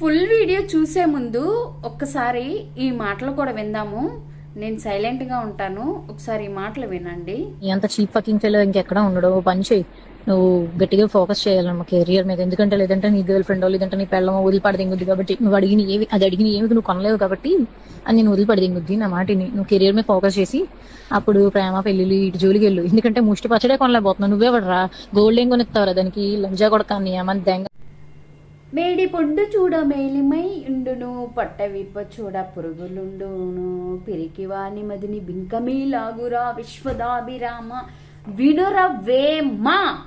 Full video చూసే ముందు ఒక్కసారి ఈ మాటలు కూడా విందాము. నేను సైలెంట్గా ఉంటాను. ఒకసారి ఈ మాటలు వినండి. అంత చీప్ ఫకింగ్ ఫెలో ఇంకెక్కడ ఉండడు. పని చేయి నువ్వు గట్టిగా ఫోకస్ చేయాలన్నమా కెరియర్ మీద. ఎందుకంటే లేదంటే నీ గర్ల్ ఫ్రెండ్ లేదంటే నీ పెళ్ళం వదిలిపడదింగుద్ది కాబట్టి. నువ్వు అడిగిన ఏవి అది అడిగిన ఏమి నువ్వు కొనలేవు కాబట్టి అని నేను వదిలిపడదింగుద్ది నా మాటిని. నువ్వు కెరియర్ మీద ఫోకస్ చేసి అప్పుడు ప్రేమ పెళ్ళిళ్ళు ఇటు జోలికి వెళ్ళు. ఎందుకంటే ముష్టి పచ్చడే కొనలేకపోతున్నావు. నువ్వే పడరా గోల్డ్ ఏం కొనిస్తావురా? దానికి లంజా కొడకాన్ని ఏమని దెంగ మేడి పొండు చూడ మేలిమై ఉండును పట్ట విప్ప చూడ పురుగులుండును. పిరికివాని మదిని బింకమీ లాగురా విశ్వదాభిరామ వినురవే మా.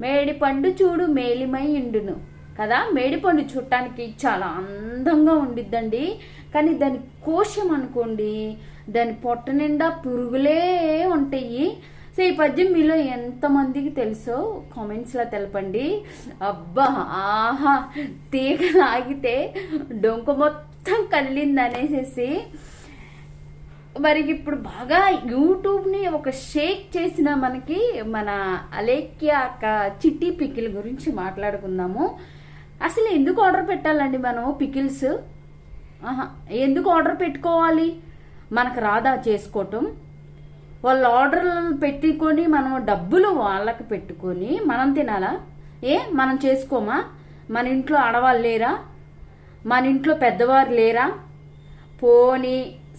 మేడి పండు చూడు మేలిమై ఉండును. కదా మేడి పండు చూడటానికి చాలా అందంగా ఉండిద్దండి. కానీ దాని కోశం అనుకోండి దాని పొట్ట నిండా పురుగులే ఉంటాయి. సో ఈ పద్యం మీలో ఎంతమందికి తెలుసో కామెంట్స్లో తెలపండి. అబ్బా ఆహా తీగ లాగితే డొంక మొత్తం కదిలింది అనేసేసి మరి ఇప్పుడు బాగా యూట్యూబ్ని ఒక షేక్ చేసిన మనకి మన అలేఖ్య అక్క చిట్టి పికిల్ గురించి మాట్లాడుకుందాము. అసలు ఎందుకు ఆర్డర్ పెట్టాలండి మనం పికిల్స్? ఆహా ఎందుకు ఆర్డర్ పెట్టుకోవాలి? మనకు రాదా చేసుకోవటం? వాళ్ళ ఆర్డర్లను పెట్టుకొని మనం డబ్బులు వాళ్ళకి పెట్టుకొని మనం తినాలా? ఏ? మనం చేసుకోమా? మన ఇంట్లో ఆడవాళ్ళు లేరా? మన ఇంట్లో పెద్దవారు లేరా? పోని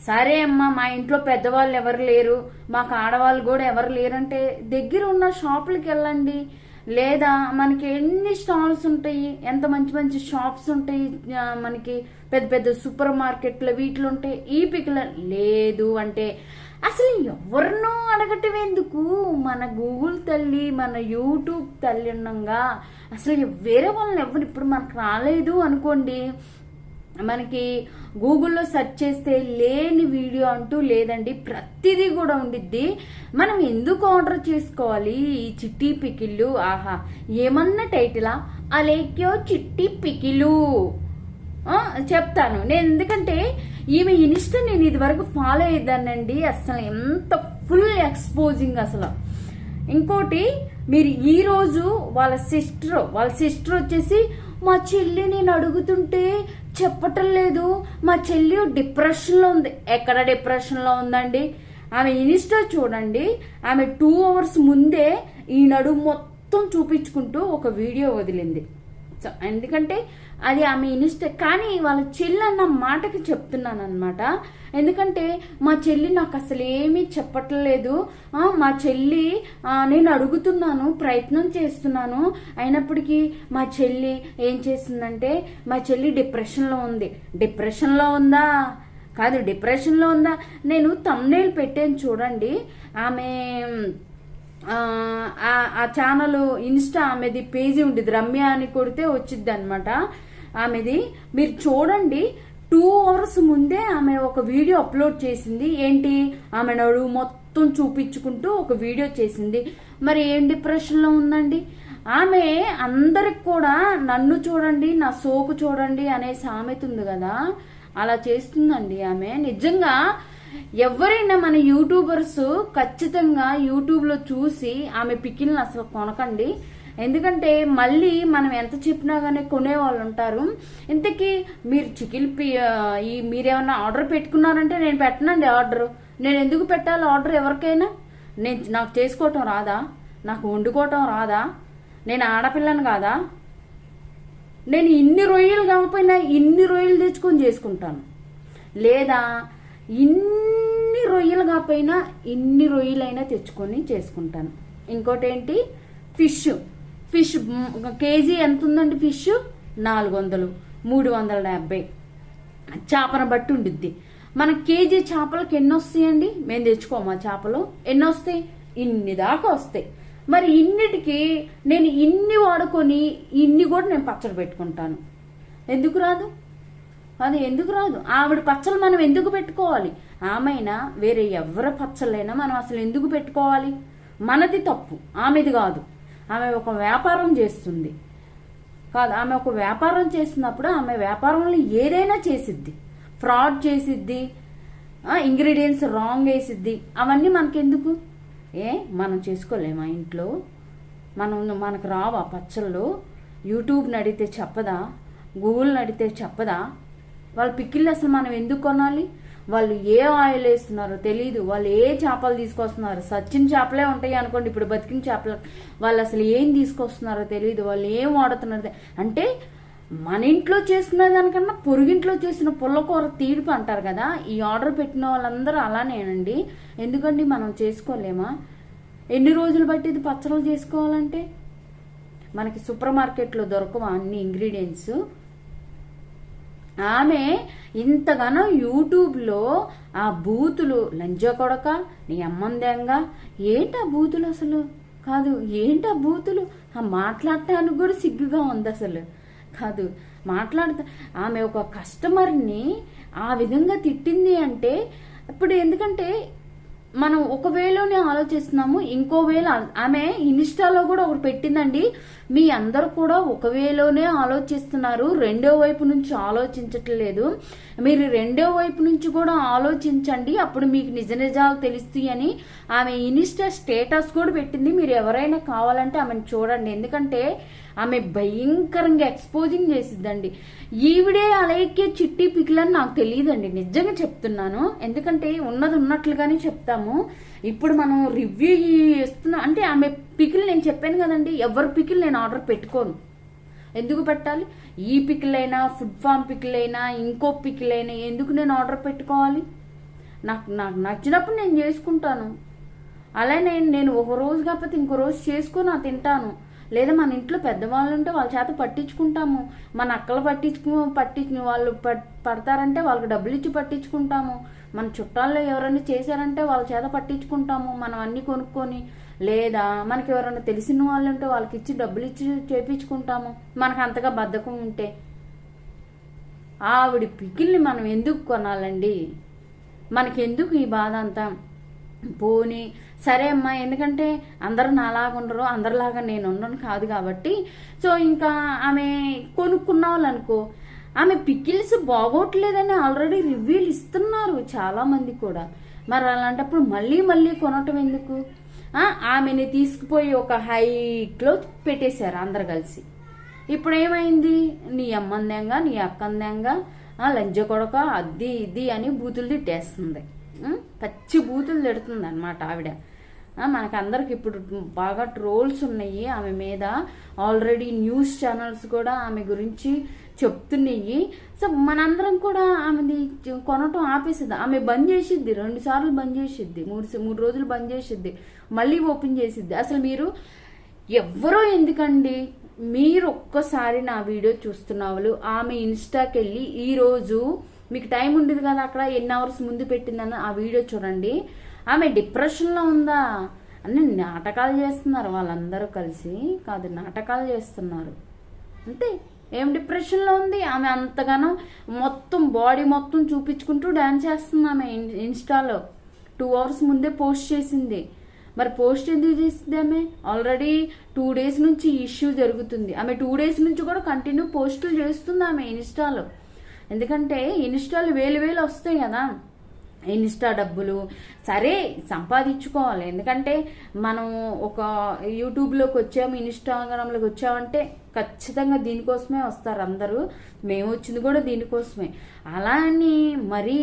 సరే అమ్మా మా ఇంట్లో పెద్దవాళ్ళు ఎవరు లేరు? మాకు ఆడవాళ్ళు కూడా ఎవరు లేరంటే దగ్గర ఉన్న షాపులకి వెళ్ళండి. లేదా మనకి ఎన్ని స్టాల్స్ ఉంటాయి? ఎంత మంచి మంచి షాప్స్ ఉంటాయి? మనకి పెద్ద పెద్ద సూపర్ మార్కెట్లు వీటిలో ఉంటాయి ఈ పిక్కల లేదు అంటే అసలు ఎవరినో అడగటం ఎందుకు? మన గూగుల్ తల్లి మన యూట్యూబ్ తల్లి ఉన్నంగా అసలు వేరే వాళ్ళని ఎవరు ఇప్పుడు మనకు రాలేదు అనుకోండి. మనకి గూగుల్లో సెర్చ్ చేస్తే లేని వీడియో అంటూ లేదండి ప్రతిదీ కూడా ఉండిద్ది. మనం ఎందుకు ఆర్డర్ చేసుకోవాలి? ఈ చిట్టి పికిళ్ళు ఆహా ఏమన్నా టైటిలా? అలేక్యో చిట్టి పికిలు చెప్తాను. నేను ఎందుకంటే ఈమె ఇన్స్టా నేను ఇది వరకు ఫాలో అయ్యేదానండి అసలు ఎంత ఫుల్ ఎక్స్పోజింగ్ అసలు. ఇంకోటి మీరు ఈ రోజు వాళ్ళ సిస్టర్ వాళ్ళ సిస్టర్ వచ్చేసి మా చెల్లి నేను అడుగుతుంటే చెప్పటం లేదు. మా చెల్లి డిప్రెషన్లో ఉంది. ఎక్కడ డిప్రెషన్లో ఉందండి? ఆమె ఇన్స్టా చూడండి. ఆమె టూ అవర్స్ ముందే ఈ నడుము మొత్తం చూపించుకుంటూ ఒక వీడియో వదిలింది. సో ఎందుకంటే అది ఆమె ఇన్స్టా కానీ వాళ్ళ చెల్లి అన్న మాటకి చెప్తున్నాను అనమాట ఎందుకంటే మా చెల్లి నాకు అసలు ఏమీ చెప్పట్లేదు మా చెల్లి నేను అడుగుతున్నాను ప్రయత్నం చేస్తున్నాను. అయినప్పటికీ మా చెల్లి ఏం చేసిందంటే మా చెల్లి డిప్రెషన్లో ఉంది. డిప్రెషన్లో ఉందా? కాదు డిప్రెషన్లో ఉందా? నేను తమ్నేల్ పెట్టాను చూడండి. ఆమె ఆ, ఛానల్ ఇన్స్టా ఆమెది పేజీ ఉండేది రమ్య అని కొడితే వచ్చిద్ది అనమాట ఆమెది. మీరు చూడండి టూ అవర్స్ ముందే ఆమె ఒక వీడియో అప్లోడ్ చేసింది. ఏంటి? ఆమె నడువు మొత్తం చూపించుకుంటూ ఒక వీడియో చేసింది. మరి ఏం డిప్రెషన్లో ఉందండి? ఆమె అందరికి కూడా నన్ను చూడండి నా సోకు చూడండి అనే సామెత ఉంది కదా. అలా చేస్తుందండి ఆమె. నిజంగా ఎవరైనా మన యూట్యూబర్స్ ఖచ్చితంగా యూట్యూబ్లో చూసి ఆమె పికిల్ని అసలు కొనకండి. ఎందుకంటే మళ్ళీ మనం ఎంత చెప్పినా కానీ కొనేవాళ్ళు ఉంటారు. ఇంతకీ మీరు చికెన్ పి ఈ మీరేమన్నా ఆర్డర్ పెట్టుకున్నారంటే నేను పెట్టనండి ఆర్డర్. నేను ఎందుకు పెట్టాలి ఆర్డర్ ఎవరికైనా? నేను నాకు చేసుకోవటం రాదా? నాకు వండుకోవటం రాదా? నేను ఆడపిల్లను కాదా? నేను ఇన్ని రొయ్యలు కాకపోయినా ఇన్ని రొయ్యలు తెచ్చుకొని చేసుకుంటాను. లేదా ఇన్ని రొయ్యలు కాకపోయినా ఇన్ని రొయ్యలైనా తెచ్చుకొని చేసుకుంటాను. ఇంకోటి ఏంటి ఫిష్. ఫిష్ కేజీ ఎంత ఉందండి ఫిష్? నాలుగు వందలు మూడు వందల డెబ్బై చేపను బట్టి ఉండిద్ది. మన కేజీ చేపలకు ఎన్ని వస్తాయండి మేము తెచ్చుకోమా చేపలు. ఎన్ని వస్తాయి ఇన్ని దాకా వస్తాయి. మరి ఇన్నిటికి నేను ఇన్ని వాడుకొని ఇన్ని కూడా నేను పచ్చడి పెట్టుకుంటాను. ఎందుకు రాదు? అది ఎందుకు రాదు? ఆవిడ పచ్చలు మనం ఎందుకు పెట్టుకోవాలి? ఆమెనా వేరే ఎవరి పచ్చలైనా మనం అసలు ఎందుకు పెట్టుకోవాలి? మనది తప్పు. ఆమెది కాదు. ఆమె ఒక వ్యాపారం చేస్తుంది. కాదు ఆమె ఒక వ్యాపారం చేస్తున్నప్పుడు ఆమె వ్యాపారంలో ఏదైనా చేసిద్ది. ఫ్రాడ్ చేసిద్ది ఇంగ్రీడియంట్స్ రాంగ్ వేసిద్ది. అవన్నీ మనకెందుకు? ఏ మనం చేసుకోలేమా ఇంట్లో? మనం మనకు రావా పచ్చళ్ళు? యూట్యూబ్ నడితే చెప్పదా? గూగుల్ నడితే చెప్పదా? వాళ్ళ పికిల్ అసలు మనం ఎందుకు కొనాలి? వాళ్ళు ఏ ఆయిల్ వేస్తున్నారో తెలియదు వాళ్ళు ఏ చేపలు తీసుకొస్తున్నారు. సచ్చిన చేపలే ఉంటాయి అనుకోండి. ఇప్పుడు బతికిన చేపలు వాళ్ళు అసలు ఏం తీసుకొస్తున్నారో తెలియదు వాళ్ళు ఏం వాడుతున్నారు అంటే మన ఇంట్లో చేసుకునే దానికన్నా పొరుగింట్లో చేసిన పుల్లకూర తీర్పు అంటారు కదా. ఈ ఆర్డర్ పెట్టిన వాళ్ళందరూ అలానేనండి. ఎందుకండి మనం చేసుకోలేమా? ఎన్ని రోజులు బట్టి ఇది పచ్చళ్ళు చేసుకోవాలంటే? మనకి సూపర్ మార్కెట్లో దొరకవు అన్ని ఇంగ్రీడియంట్స్. ఆమె ఇంతగానో యూట్యూబ్లో ఆ బూతులు లంజ కొడక నీ అమ్మందంగా ఏంటి ఆ బూతులు అసలు? కాదు ఏంటి ఆ బూతులు? ఆ మాట్లాడటానికి కూడా సిగ్గుగా ఉంది అసలు. కాదు మాట్లాడతా ఆమె ఒక కస్టమర్ని ఆ విధంగా తిట్టింది అంటే ఇప్పుడు ఎందుకంటే మనం ఒక వేలోనే ఆలోచిస్తున్నాము ఇంకో ఆమె ఇన్స్టాలో కూడా ఒకటి పెట్టిందండి. మీ అందరు కూడా ఒక వేలోనే ఆలోచిస్తున్నారు రెండో వైపు నుంచి ఆలోచించట్లేదు. మీరు రెండో వైపు నుంచి కూడా ఆలోచించండి అప్పుడు మీకు నిజ నిజాలు తెలుస్తాయి అని ఆమె ఇన్స్టా స్టేటస్ కూడా పెట్టింది. మీరు ఎవరైనా కావాలంటే ఆమెను చూడండి. ఎందుకంటే ఆమె భయంకరంగా ఎక్స్పోజింగ్ చేసిద్దండి. ఈవిడే అలాగే చిట్టి పికిలని నాకు తెలియదండి. నిజంగా చెప్తున్నాను. ఎందుకంటే ఉన్నది ఉన్నట్లుగానే చెప్తాము. ఇప్పుడు మనం రివ్యూ ఇస్తున్నాం అంటే ఆమె పికిల్ నేను చెప్పాను కదండి ఎవరి పికిల్ నేను ఆర్డర్ పెట్టుకోను. ఎందుకు పెట్టాలి? ఈ పికిల్ అయినా ఫుడ్ ఫామ్ పికిల్ అయినా ఇంకో పికిల్ అయినా ఎందుకు నేను ఆర్డర్ పెట్టుకోవాలి? నాకు నాకు నచ్చినప్పుడు నేను చేసుకుంటాను. అలానే నేను ఒక రోజు కాకపోతే ఇంకో రోజు చేసుకొని ఆ తింటాను. లేదా మన ఇంట్లో పెద్దవాళ్ళు ఉంటే వాళ్ళ చేత పట్టించుకుంటాము. మన అక్కలు పట్టించుకు పట్టి వాళ్ళు పడతారంటే వాళ్ళకి డబ్బులు ఇచ్చి పట్టించుకుంటాము. మన చుట్టాల్లో ఎవరైనా చేశారంటే వాళ్ళ చేత పట్టించుకుంటాము. మనం అన్నీ కొనుక్కొని లేదా మనకి ఎవరైనా తెలిసిన వాళ్ళు ఉంటే వాళ్ళకి ఇచ్చి డబ్బులు ఇచ్చి చేపించుకుంటాము. మనకు అంతగా బద్ధకం ఉంటే. ఆవిడ పికిల్ని మనం ఎందుకు కొనాలండి? మనకెందుకు ఈ బాధ అంతా? పోనీ సరే అమ్మా ఎందుకంటే అందరూ నాలాగా ఉండరు అందరిలాగా నేను ఉండను కాదు కాబట్టి. సో ఇంకా ఆమె కొనుక్కున్న వాళ్ళు అనుకో ఆమె పికిల్స్ బాగోట్లేదని ఆల్రెడీ రివ్యూలు ఇస్తున్నారు చాలా మంది కూడా. మరి అలాంటప్పుడు మళ్ళీ మళ్ళీ కొనటం ఎందుకు? ఆమెని తీసుకుపోయి ఒక హైక్లో పెట్టేశారు అందరు కలిసి. ఇప్పుడు ఏమైంది నీ అమ్మందంగా నీ అక్కందంగా ఆ లంజ కొడక అద్ది ఇది అని బూతులు తిట్టేస్తుంది. పచ్చి బూతులు తిడుతుంది అనమాట ఆవిడ. మనకందరికి ఇప్పుడు బాగా ట్రోల్స్ ఉన్నాయి ఆమె మీద. ఆల్రెడీ న్యూస్ ఛానల్స్ కూడా ఆమె గురించి చెప్తున్నాయి. సో మనందరం కూడా ఆమెది కొనటం ఆపేసిద్ది. ఆమె బంద్ చేసిద్ది రెండు సార్లు బంద్ చేసిద్ది మూడు మూడు రోజులు బంద్ చేసిద్ది మళ్ళీ ఓపెన్ చేసిద్ది. అసలు మీరు ఎవ్వరో ఎందుకండి? మీరు ఒక్కసారి నా వీడియో చూస్తున్న వాళ్ళు ఆమె ఇన్స్టాకి వెళ్ళి ఈరోజు మీకు టైం ఉండేది కదా అక్కడ ఎన్ని అవర్స్ ముందు పెట్టిందని ఆ వీడియో చూడండి. ఆమె డిప్రెషన్లో ఉందా? అన్ని నాటకాలు చేస్తున్నారు వాళ్ళందరూ కలిసి. కాదు నాటకాలు చేస్తున్నారు. అంతే ఏం డిప్రెషన్లో ఉంది? ఆమె అంతగానో మొత్తం బాడీ మొత్తం చూపించుకుంటూ డ్యాన్స్ చేస్తుంది ఆమె ఇన్స్టాలో. టూ అవర్స్ ముందే పోస్ట్ చేసింది. మరి పోస్ట్ ఎందుకు చేసింది ఆమె? ఆల్రెడీ టూ డేస్ నుంచి ఇష్యూ జరుగుతుంది. ఆమె టూ డేస్ నుంచి కూడా కంటిన్యూ పోస్టులు చేస్తుంది ఆమె ఇన్స్టాలో. ఎందుకంటే ఇన్స్టాలు వేలు వేలు వస్తాయి కదా. ఇన్స్టా డబ్బులు. సరే సంపాదించుకోవాలి. ఎందుకంటే మనం ఒక యూట్యూబ్లోకి వచ్చాము ఇన్స్టాగ్రామ్లోకి వచ్చామంటే ఖచ్చితంగా దీనికోసమే వస్తారు అందరూ. మేము వచ్చింది కూడా దీనికోసమే. అలా అని మరీ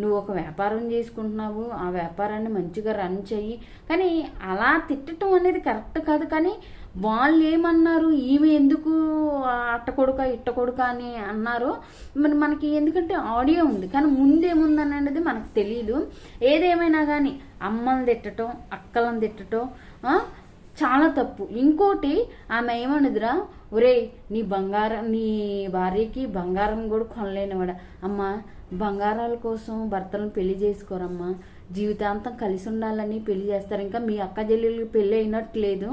నువ్వు ఒక వ్యాపారం చేసుకుంటున్నావు ఆ వ్యాపారాన్ని మంచిగా రన్ చెయ్యి. కానీ అలా తిట్టడం అనేది కరెక్ట్ కాదు కానీ వాళ్ళు ఏమన్నారు ఈమె ఎందుకు అట్టకొడుక ఇట్టకొడుక అని అన్నారు మరి మనకి ఎందుకంటే ఆడియో ఉంది. కానీ ముందేముందని అనేది మనకు తెలియదు ఏదేమైనా కానీ అమ్మని తిట్టడం అక్కలను తిట్టడం చాలా తప్పు. ఇంకోటి ఆమె ఏమన్నదిరా? ఒరే నీ బంగారం నీ భార్యకి బంగారం కూడా కొనలేనివాడ. అమ్మా బంగారాల కోసం భర్తలను పెళ్ళి చేసుకోరమ్మా. జీవితాంతం కలిసి ఉండాలని పెళ్ళి చేస్తారు. ఇంకా మీ అక్క చెల్లెళ్ళకి పెళ్ళి అయినట్లేదు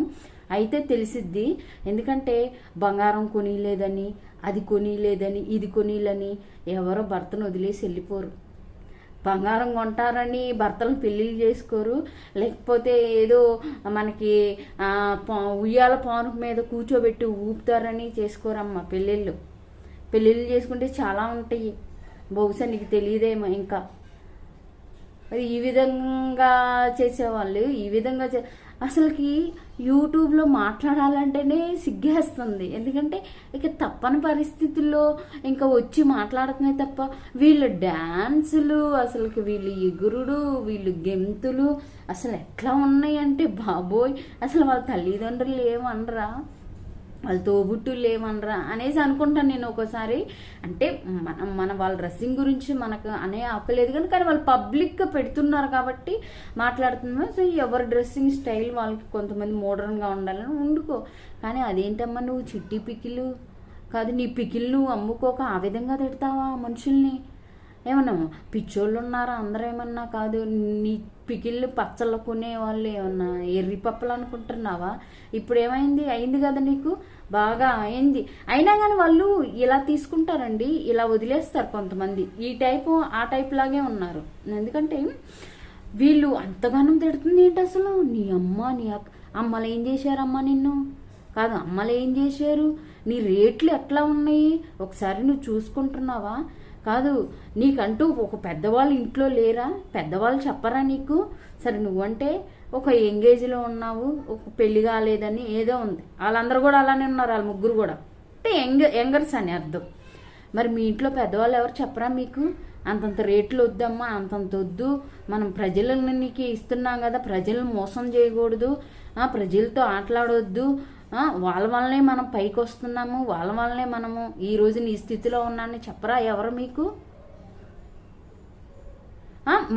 అయితే తెలిసిద్ది. ఎందుకంటే బంగారం కొనిలేదని అది కొనిలేదని ఇది కొనిలని ఎవరో భర్తను వదిలేసి వెళ్ళిపోరు. బంగారం కొంటారని భర్తలను పెళ్ళిళ్ళు చేసుకోరు. లేకపోతే ఏదో మనకి పా- ఉయ్యాల పానుకు మీద కూర్చోబెట్టి ఊపుతారని చేసుకోరమ్మ పెళ్ళిళ్ళు. పెళ్ళిళ్ళు చేసుకుంటే చాలా ఉంటాయి. బహుశా నీకు తెలియదేమో ఇంకా. ఈ విధంగా చేసేవాళ్ళు ఈ విధంగా చే అసలుకి యూట్యూబ్లో మాట్లాడాలంటేనే సిగ్గేస్తుంది. ఎందుకంటే ఇక తప్పని పరిస్థితుల్లో ఇంకా వచ్చి మాట్లాడటమే తప్ప వీళ్ళ డ్యాన్సులు అసలుకి వీళ్ళు ఎగురుడు వీళ్ళు గెంతులు అసలు ఎట్లా ఉన్నాయంటే బాబోయ్ అసలు వాళ్ళ తల్లిదండ్రులు ఏమనరా? వాళ్ళు తోబుట్టులు ఏమనరా అనేసి అనుకుంటాను నేను ఒక్కోసారి అంటే మనం మన వాళ్ళ డ్రెస్సింగ్ గురించి మనకు అనే ఆపలేదు కానీ కానీ వాళ్ళు పబ్లిక్గా పెడుతున్నారు కాబట్టి మాట్లాడుతున్నాం సో ఎవరి డ్రెస్సింగ్ స్టైల్ వాళ్ళకి కొంతమంది మోడర్న్గా ఉండాలని వండుకో కానీ అదేంటమ్మా నువ్వు చిట్టి పికిలు? కాదు నీ పికిల్ నువ్వు అమ్ముకోక ఆ విధంగా తిడతావా మనుషుల్ని? ఏమన్నా పిచ్చోళ్ళు ఉన్నారా అందరూ ఏమన్నా కాదు నీ పికిళ్ళు పచ్చళ్ళు కొనే వాళ్ళు ఏమన్నా ఎర్రి పప్పలు అనుకుంటున్నావా? ఇప్పుడు ఏమైంది అయింది కదా నీకు? బాగా అయింది. అయినా కానీ వాళ్ళు ఇలా తీసుకుంటారండి. ఇలా వదిలేస్తారు కొంతమంది. ఈ టైపు ఆ టైప్ లాగే ఉన్నారు. ఎందుకంటే వీళ్ళు అంతగానం తిడుతుంది ఏంటి అసలు? నీ అమ్మ నీ అక్క. అమ్మలు ఏం చేశారమ్మా నిన్ను? కాదు అమ్మలు ఏం చేశారు? నీ రేట్లు ఎట్లా ఉన్నాయి? ఒకసారి నువ్వు చూసుకుంటున్నావా? కాదు నీకంటూ ఒక పెద్దవాళ్ళు ఇంట్లో లేరా? పెద్దవాళ్ళు చెప్పరా నీకు? సరే నువ్వంటే ఒక ఎంగేజ్లో ఉన్నావు ఒక పెళ్ళి కాలేదని ఏదో ఉంది. వాళ్ళందరూ కూడా అలానే ఉన్నారు వాళ్ళ ముగ్గురు కూడా. అంటే యంగ్ యంగర్స్ అని అర్థం. మరి మీ ఇంట్లో పెద్దవాళ్ళు ఎవరు చెప్పరా మీకు? అంతంత రేట్లు వద్దమ్మా అంతంత వద్దు. మనం ప్రజలను నీకు ఇస్తున్నాం కదా ప్రజలను మోసం చేయకూడదు. ఆ, ప్రజలతో ఆటలాడొద్దు. వాళ్ళ వల్లనే మనం పైకి వస్తున్నాము వాళ్ళ వల్లనే మనము ఈ రోజు నీ స్థితిలో ఉన్నానని చెప్పరా ఎవరు మీకు?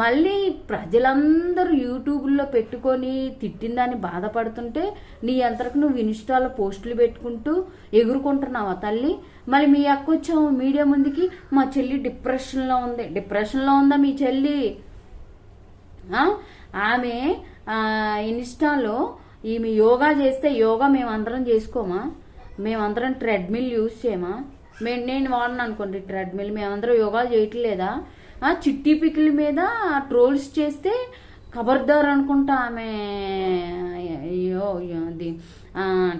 మళ్ళీ ప్రజలందరూ యూట్యూబ్లో పెట్టుకొని తిట్టిందని బాధపడుతుంటే నీ అంతరకు నువ్వు ఇన్స్టాలో పోస్టులు పెట్టుకుంటూ ఎగురుకుంటున్నావా తల్లి? మళ్ళీ మీ అక్క వచ్చావు మీడియా ముందుకి మా చెల్లి డిప్రెషన్లో ఉంది. డిప్రెషన్లో ఉందా మీ చెల్లి? ఆమె ఇన్స్టాలో ఈమె యోగా చేస్తే యోగా మేమందరం చేసుకోమా? మేమందరం ట్రెడ్మిల్ యూజ్ చేయమా? మేము నేను వాడను అనుకోండి ట్రెడ్మిల్ మేమందరం యోగాలు చేయట్లేదా? ఆ, చిట్టి పిక్కిల మీద ట్రోల్స్ చేస్తే ఖబర్దార్ అనుకుంటా ఆమె అయ్యో అయ్యో, అది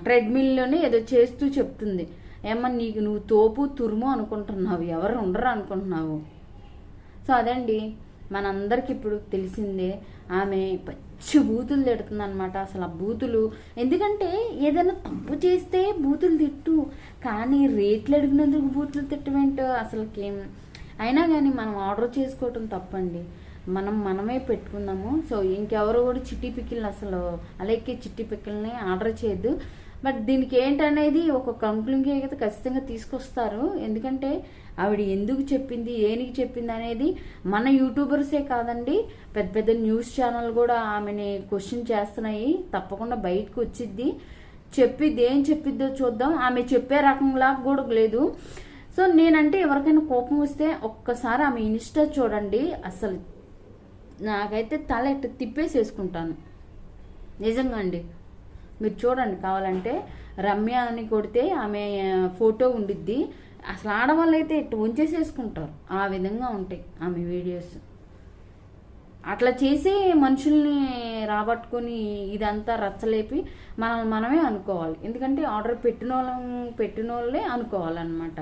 ట్రెడ్మిల్లోనే ఏదో చేస్తూ చెప్తుంది. ఏమన్నా నీకు నువ్వు తోపు తురుము అనుకుంటున్నావు ఎవరు ఉండరు అనుకుంటున్నావు. సో అదండి మనందరికి ఇప్పుడు తెలిసిందే ఆమె మంచి బూతులు తిడుతుంది అనమాట అసలు ఆ బూతులు. ఎందుకంటే ఏదైనా తప్పు చేస్తే బూతులు తిట్టు. కానీ రేట్లు అడిగినందుకు బూతులు తిట్టమేంటో అసలుకేం. అయినా కానీ మనం ఆర్డర్ చేసుకోవటం తప్పండి. మనం మనమే పెట్టుకుందాము. సో ఇంకెవరు కూడా చిట్టి పిక్కిల్ని అసలు అలాగే చిట్టి పిక్కిల్ని ఆర్డర్ చేయొద్దు. బట్ దీనికి ఏంటనేది ఒక కంక్లూన్కి అయితే ఖచ్చితంగా తీసుకొస్తారు. ఎందుకంటే ఆవిడ ఎందుకు చెప్పింది ఏనికి చెప్పింది అనేది మన యూట్యూబర్సే కాదండి. పెద్ద పెద్ద న్యూస్ ఛానల్ కూడా ఆమెని క్వశ్చన్ చేస్తున్నాయి. తప్పకుండా బయటకు వచ్చిద్ది. చెప్పిద్ది ఏం చెప్పిద్దో చూద్దాం. ఆమె చెప్పే రకంలా కూడా లేదు. సో నేనంటే ఎవరికైనా కోపం వస్తే ఒక్కసారి ఆమె ఇన్స్టా చూడండి. అసలు నాకైతే తల ఎట్ట తిప్పేసేసుకుంటాను. నిజంగా అండి. మీరు చూడండి కావాలంటే రమ్య అని కొడితే ఆమె ఫోటో ఉండిద్ది. అసలు ఆడవాళ్ళు అయితే ఇట్టు ఉంచేసేసుకుంటారు. ఆ విధంగా ఉంటాయి ఆమె వీడియోస్. అట్లా చేసి మనుషుల్ని రాబట్టుకొని ఇదంతా రచ్చలేపి మనం మనమే అనుకోవాలి. ఎందుకంటే ఆర్డర్ పెట్టిన వాళ్ళం పెట్టిన వాళ్ళే అనుకోవాలన్నమాట.